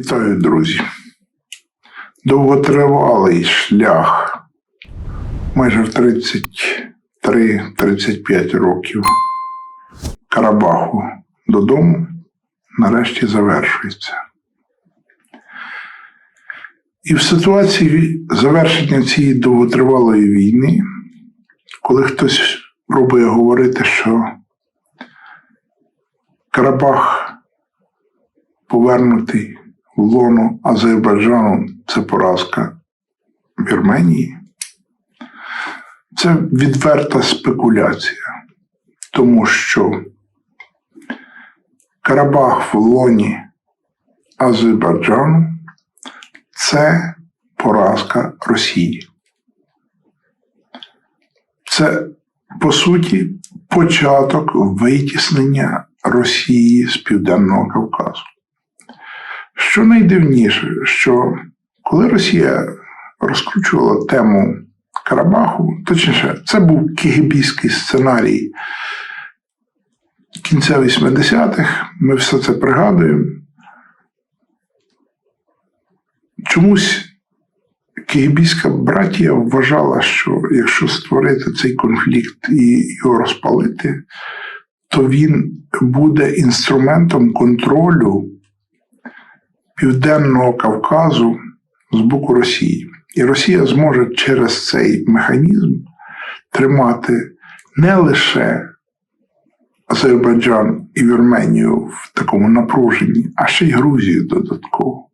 Вітаю, друзі. Довготривалий шлях майже в 33-35 років Карабаху додому нарешті завершується. І в ситуації завершення цієї довготривалої війни, коли хтось пробує говорити, що Карабах повернутий лоно Азербайджану це поразка Вірменії. Це відверта спекуляція, тому що Карабах в лоні Азербайджану це поразка Росії. Це, по суті, початок витіснення Росії з Південного Кавказу. Що найдивніше, що коли Росія розкручувала тему Карабаху, точніше, це був кигибійський сценарій кінця 80-х, ми все це пригадуємо. Чомусь кигибійська братія вважала, що якщо створити цей конфлікт і його розпалити, то він буде інструментом контролю Південного Кавказу з боку Росії. І Росія зможе через цей механізм тримати не лише Азербайджан і Вірменію в такому напруженні, а ще й Грузію додатково.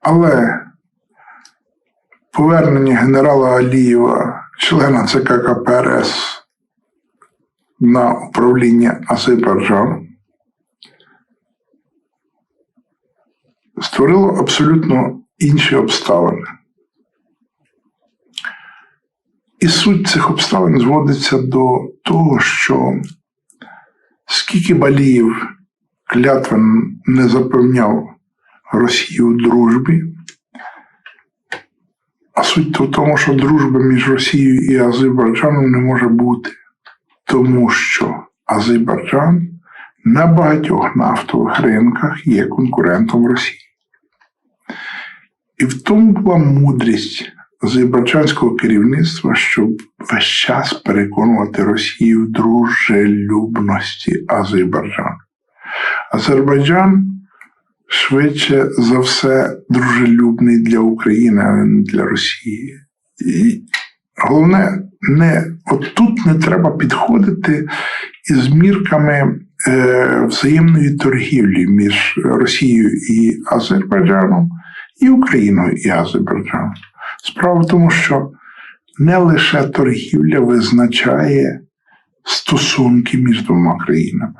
Але повернення генерала Алієва, члена ЦК КПРС на управління Азербайджану створило абсолютно інші обставини. І суть цих обставин зводиться до того, що скільки Баліїв клятвен не запевняв Росію у дружбі, а суть в тому, що дружби між Росією і Азербайджаном не може бути, тому що Азербайджан на багатьох нафтових ринках є конкурентом Росії. І в тому була мудрість азербайджанського керівництва, щоб весь час переконувати Росію в дружелюбності Азербайджану. Азербайджан швидше за все дружелюбний для України, а не для Росії. І головне, не от тут не треба підходити із мірками е, взаємної торгівлі між Росією і Азербайджаном і Україною і Азербайджаном. Справа в тому, що не лише торгівля визначає стосунки між двома країнами.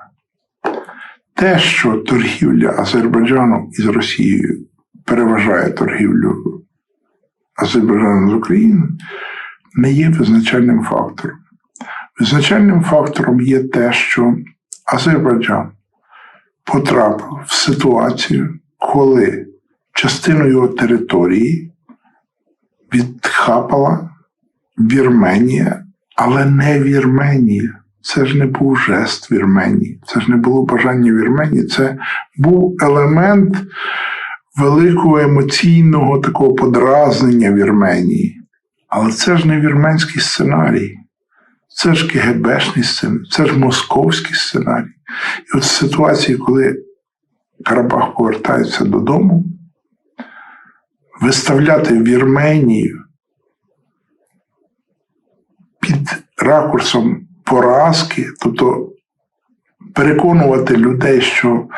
Те, що торгівля Азербайджану із Росією переважає торгівлю Азербайджану з Україною, не є визначальним фактором. Визначальним фактором є те, що Азербайджан потрапив в ситуацію, коли частину його території відхапала Вірменія, але не Вірменія. Це ж не був жест Вірменії, це ж не було бажання Вірменії, це був елемент великого емоційного такого подразнення Вірменії. Але це ж не вірменський сценарій, це ж КГБшний сценарій, це ж московський сценарій. І от ситуації, коли Карабах повертається додому, виставляти Вірменію під ракурсом поразки, тобто переконувати людей, що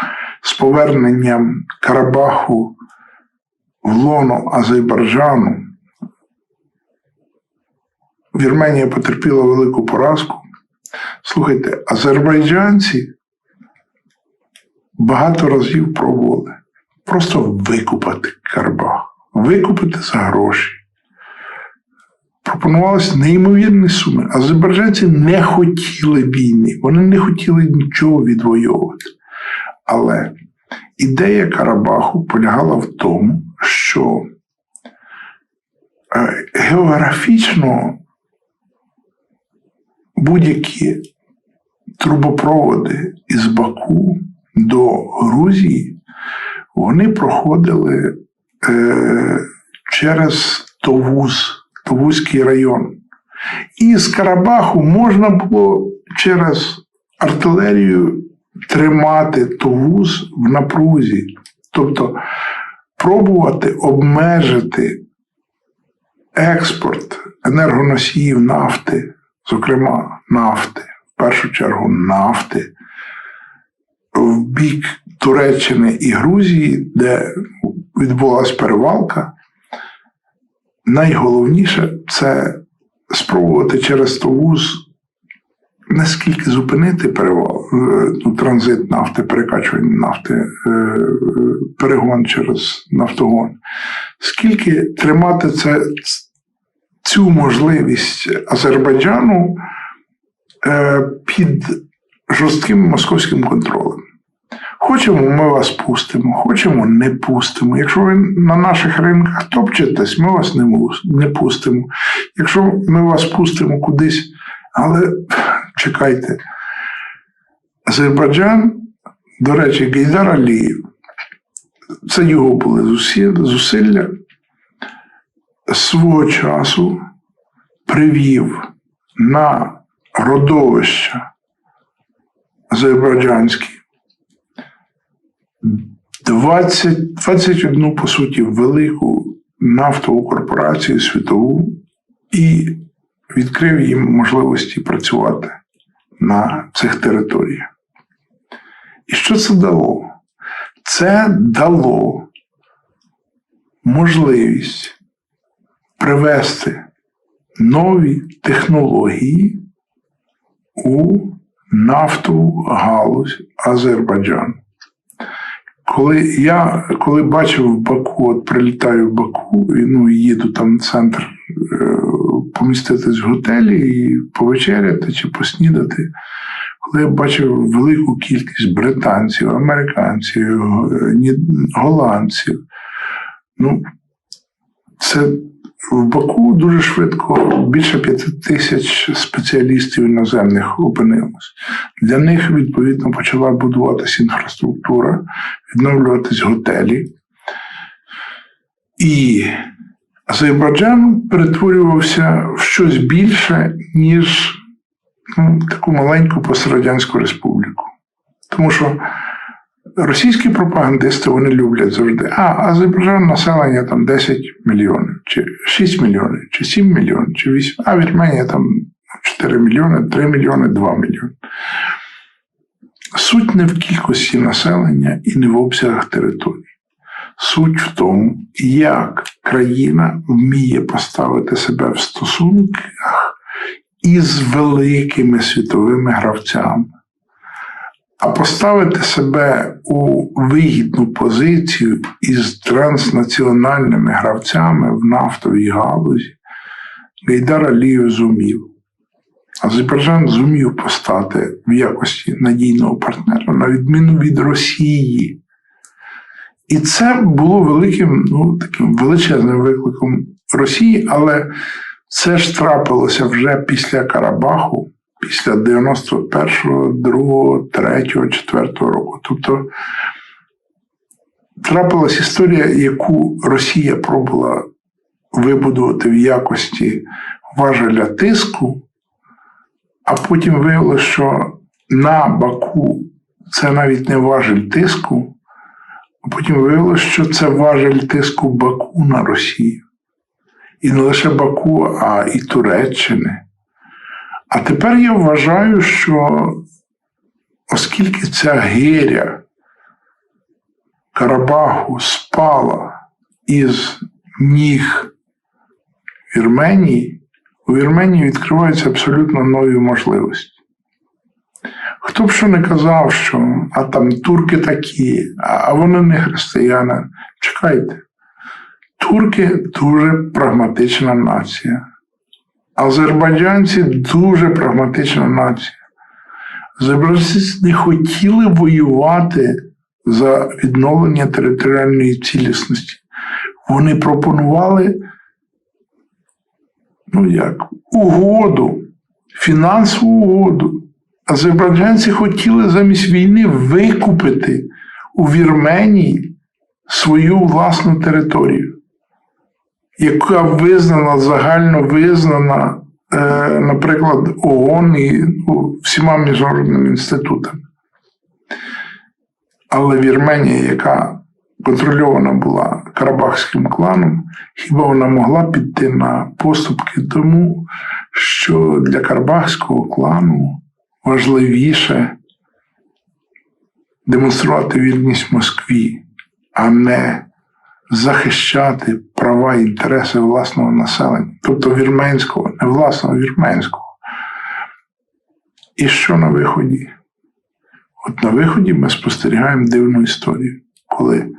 з поверненням Карабаху в лоно Азербайджану Вірменія потерпіла велику поразку. Слухайте, азербайджанці багато разів пробували просто викупати Карабах, викупити за гроші. Пропонувалися неймовірні суми. Азербайджанці не хотіли війни, вони не хотіли нічого відвоювати. Але ідея Карабаху полягала в тому, що е, географічно будь-які трубопроводи із Баку до Грузії вони проходили через Товуз, Товузький район. І з Карабаху можна було через артилерію тримати Товуз в напрузі, тобто пробувати обмежити експорт енергоносіїв нафти, зокрема нафти, в першу чергу нафти, в бік Туреччини і Грузії, де відбулася перевалка. Найголовніше це спробувати через Товуз не скільки зупинити перевал, е, ну, транзит нафти, перекачування нафти, е, е, перегон через нафтогон, скільки тримати це, цю можливість Азербайджану під жорстким московським контролем. Хочемо, ми вас пустимо, хочемо, не пустимо. Якщо ви на наших ринках топчетесь, ми вас не, пустимо. Якщо ми вас пустимо кудись, але чекайте. Азербайджан, до речі, Гейдар Алієв, це його були зусилля, свого часу привів на родовища азербайджанські 20, 21, по суті, велику нафтову корпорацію світову і відкрив їм можливості працювати на цих територіях. І що це дало? Це дало можливість привести нові технології у нафтову галузь Азербайджану. Коли я коли бачив в Баку, от прилітаю в Баку, і ну, їду там в центр е, поміститись в готелі і повечеряти чи поснідати, коли я бачив велику кількість британців, американців, е, голландців, ну, це в Баку дуже швидко більше п'яти тисяч спеціалістів іноземних опинилось. Для них, відповідно, почала будуватися інфраструктура, відновлюватись готелі. І Азербайджан перетворювався в щось більше, ніж ну, таку маленьку пострадянську республіку. Тому що російські пропагандисти вони люблять завжди. А Азербайджан населення там 10 мільйонів, чи 6 мільйонів, чи 7 мільйонів, чи 8, а Вірменія там 4 мільйони, 3 мільйони, 2 мільйони. Суть не в кількості населення і не в обсягах території. Суть в тому, як країна вміє поставити себе в стосунках із великими світовими гравцями. А поставити себе у вигідну позицію із транснаціональними гравцями в нафтовій галузі Гейдар Алієв зумів. Азербайджан зумів постати в якості надійного партнера, на відміну від Росії. І це було великим, ну, таким величезним викликом Росії, але це ж трапилося вже після Карабаху, після 91-го, 2-го, 3-го, 4-го року. Тобто трапилася історія, яку Росія пробувала вибудувати в якості важеля тиску, а потім виявилося, що на Баку це навіть не важель тиску, а потім виявилося, що це важель тиску Баку на Росію. І не лише Баку, а і Туреччини. А тепер я вважаю, що оскільки ця гиря Карабаху спала із ніг Вірменії, у Вірменії відкриваються абсолютно нові можливості. Хто б що не казав, що а там турки такі, а вони не християни. Чекайте, турки дуже прагматична нація. Азербайджанці дуже прагматична нація. Азербайджанці не хотіли воювати за відновлення територіальної цілісності. Вони пропонували ну як, угоду, фінансову угоду. Азербайджанці хотіли замість війни викупити у Вірменії свою власну територію, яка визнана, загально визнана, е, наприклад, ООН і ну, всіма міжнародними інститутами. Але Вірменія, яка контрольована була Карабахським кланом, хіба вона могла піти на поступки тому, що для Карабахського клану важливіше демонструвати вірність Москві, а не захищати права і інтереси власного населення, тобто вірменського, не власного вірменського. І що на виході? От на виході ми спостерігаємо дивну історію, коли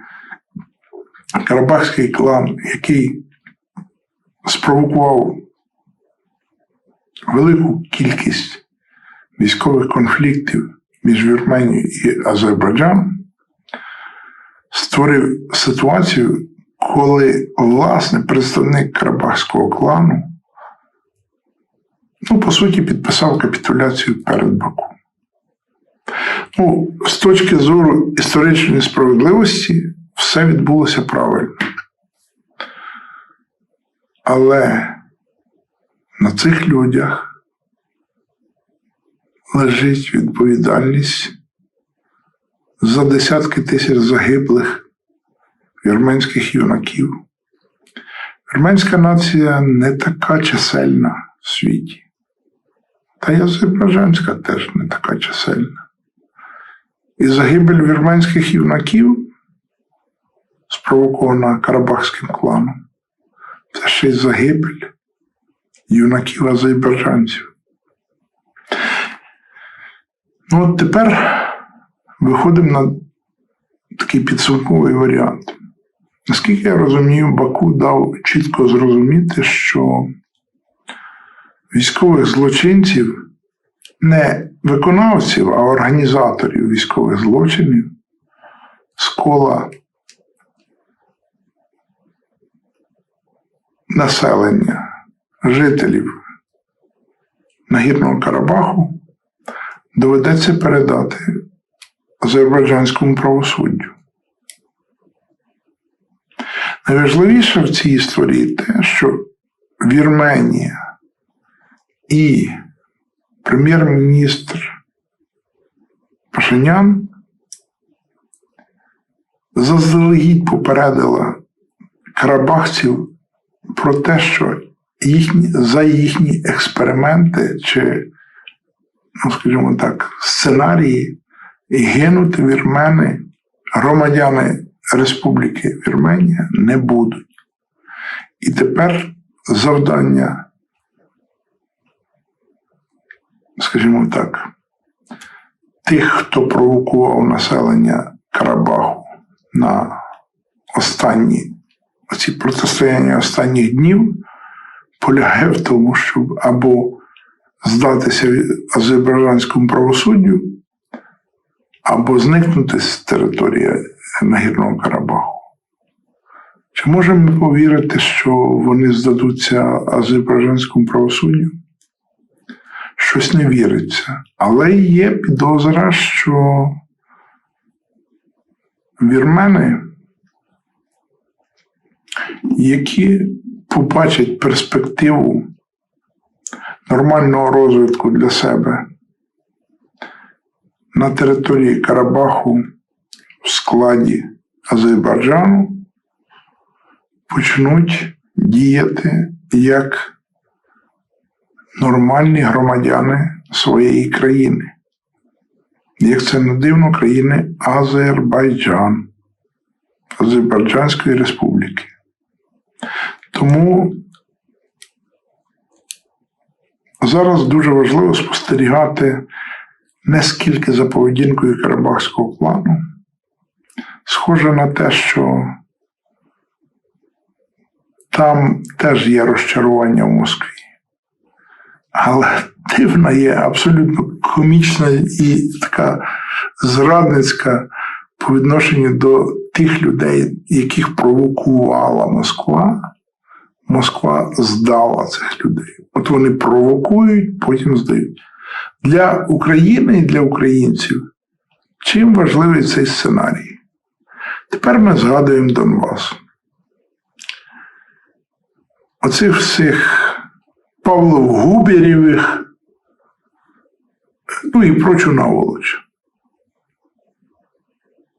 Карабахський клан, який спровокував велику кількість військових конфліктів між Вірменією і Азербайджаном, створив ситуацію, коли власне представник Карабахського клану, ну, по суті, підписав капітуляцію перед Баку. Ну, з точки зору історичної справедливості, все відбулося правильно. Але на цих людях лежить відповідальність за десятки тисяч загиблих вірменських юнаків. Вірменська нація не така чисельна в світі. Та й азербайджанська теж не така чисельна. І загибель вірменських юнаків, спровокована Карабахським кланом, це ще й загибель юнаків азербайджанців. Ну, от тепер виходимо на такий підсумковий варіант. Наскільки я розумію, Баку дав чітко зрозуміти, що військових злочинців, не виконавців, а організаторів військових злочинів з кола населення, жителів Нагірного Карабаху доведеться передати азербайджанському правосуддю. Найважливіше в цій історії те, що Вірменія і прем'єр-міністр Пашинян заздалегідь попередила карабахців про те, що їхні, за їхні експерименти чи, ну, скажімо так, сценарії гинути вірмени, громадяни Республіки Вірменія не будуть. І тепер завдання, скажімо так, тих, хто провокував населення Карабаху на останні ці протистояння останніх днів, полягає в тому, щоб або здатися азербайджанському правосуддю, або зникнути з території Нагірного Карабаху. Чи можемо ми повірити, що вони здадуться азербайджанському правосуддю? Щось не віриться. Але є підозра, що вірмени, які побачать перспективу нормального розвитку для себе на території Карабаху в складі Азербайджану почнуть діяти як нормальні громадяни своєї країни. Як це не дивно, країни Азербайджан, Азербайджанської Республіки. Тому зараз дуже важливо спостерігати не скільки за поведінкою Карабахського клану. Схоже на те, що там теж є розчарування в Москві. Але дивна є абсолютно комічна і така зрадницька по відношенню до тих людей, яких провокувала Москва. Москва здала цих людей. От вони провокують, потім здають. Для України і для українців чим важливий цей сценарій? Тепер ми згадуємо Донбас. Оцих всіх Павлов Губерєвих, ну і прочу наволоч.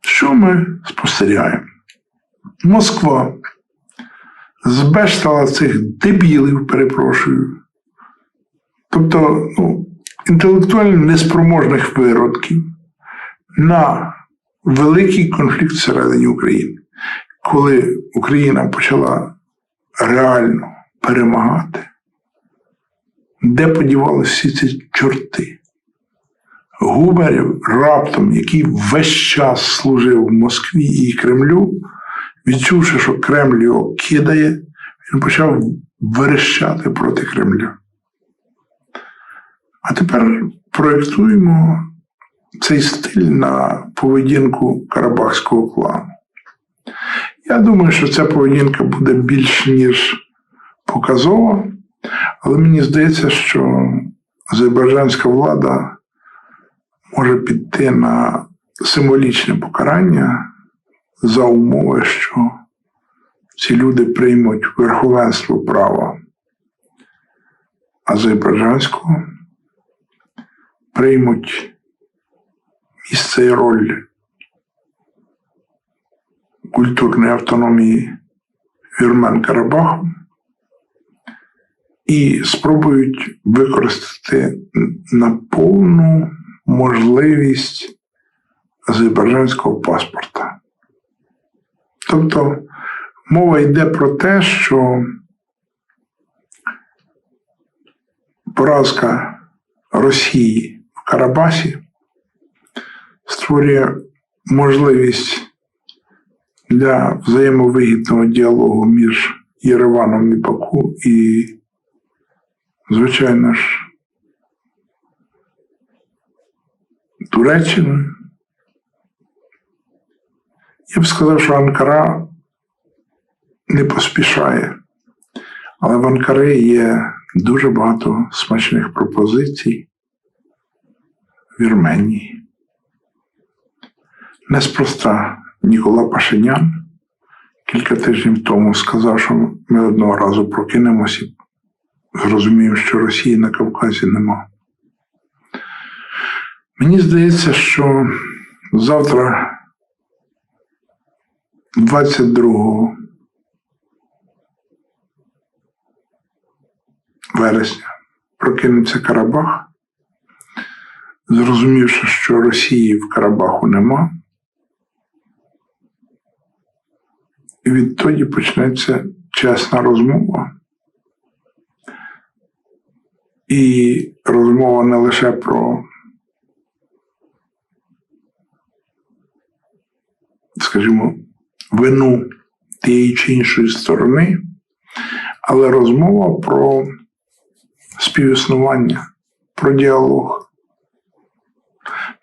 Що ми спостерігаємо? Москва збештала цих дебілів, перепрошую. Тобто ну, інтелектуально неспроможних виродків на великий конфлікт всередині України. Коли Україна почала реально перемагати, де подівалися всі ці чорти? Губерів раптом, який весь час служив в Москві і Кремлю, відчувши, що Кремль його кидає, він почав верещати проти Кремля. А тепер проєктуємо цей стиль на поведінку Карабахського клану. Я думаю, що ця поведінка буде більш ніж показова, але мені здається, що азербайджанська влада може піти на символічне покарання за умови, що ці люди приймуть верховенство права азербайджанського, приймуть місце і роль культурної автономії вірмен Карабаху і спробують використати на повну можливість азербайджанського паспорта. Тобто мова йде про те, що поразка Росії в Карабасі створює можливість для взаємовигідного діалогу між Єреваном і Баку і, звичайно ж, Туреччиною. Я б сказав, що Анкара не поспішає, але в Анкари є дуже багато смачних пропозицій в Вірменії. Неспроста Нікола Пашинян кілька тижнів тому сказав, що ми одного разу прокинемося і зрозуміємо, що Росії на Кавказі нема. Мені здається, що завтра, 22 вересня, прокинеться Карабах, зрозумівши, що Росії в Карабаху нема. І відтоді почнеться чесна розмова. І розмова не лише про, скажімо, вину тієї чи іншої сторони, але розмова про співіснування, про діалог.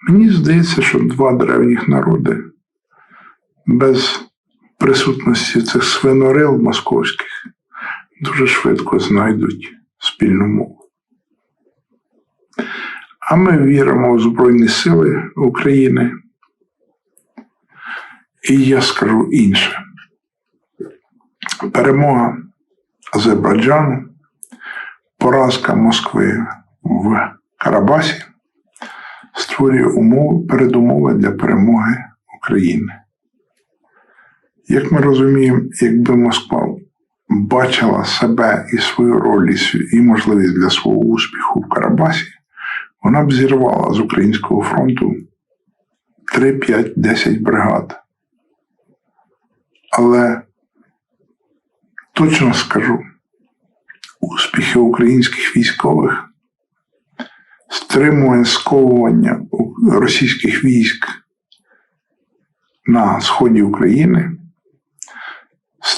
Мені здається, що два древніх народи без присутності цих свинорил московських дуже швидко знайдуть спільну мову. А ми віримо в Збройні Сили України. І я скажу інше. Перемога Азербайджану, поразка Москви в Карабасі створює умови, передумови для перемоги України. Як ми розуміємо, якби Москва бачила себе і свою роль, і можливість для свого успіху в Карабасі, вона б зірвала з українського фронту 3, 5, 10 бригад. Але точно скажу, успіхи українських військових, стримує сковування російських військ на сході України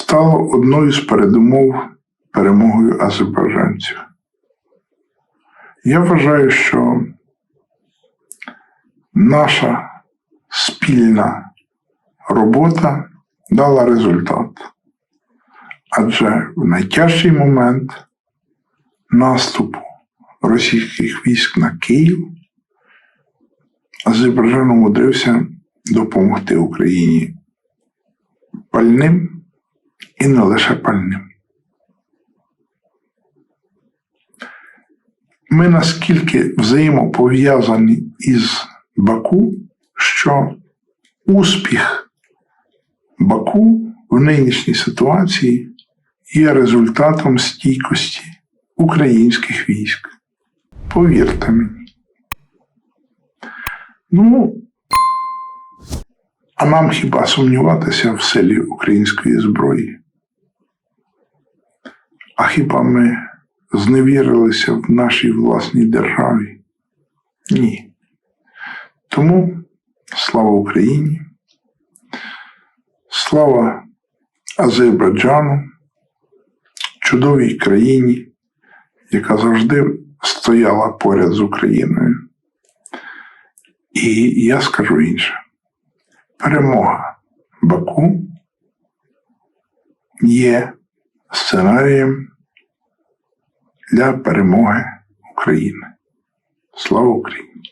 стало одною з передумов перемогою азербайджанців. Я вважаю, що наша спільна робота дала результат. Адже в найтяжчий момент наступу російських військ на Київ Азербайджан умудрився допомогти Україні пальним і не лише пальним. Ми наскільки взаємопов'язані із Баку, що успіх Баку в нинішній ситуації є результатом стійкості українських військ. Повірте мені. Ну, а нам хіба сумніватися в силі української зброї? А хіба ми зневірилися в нашій власній державі? Ні. Тому слава Україні, слава Азербайджану, чудовій країні, яка завжди стояла поряд з Україною. І я скажу інше: перемога Баку є сценарієм для перемоги України. Слава Україні!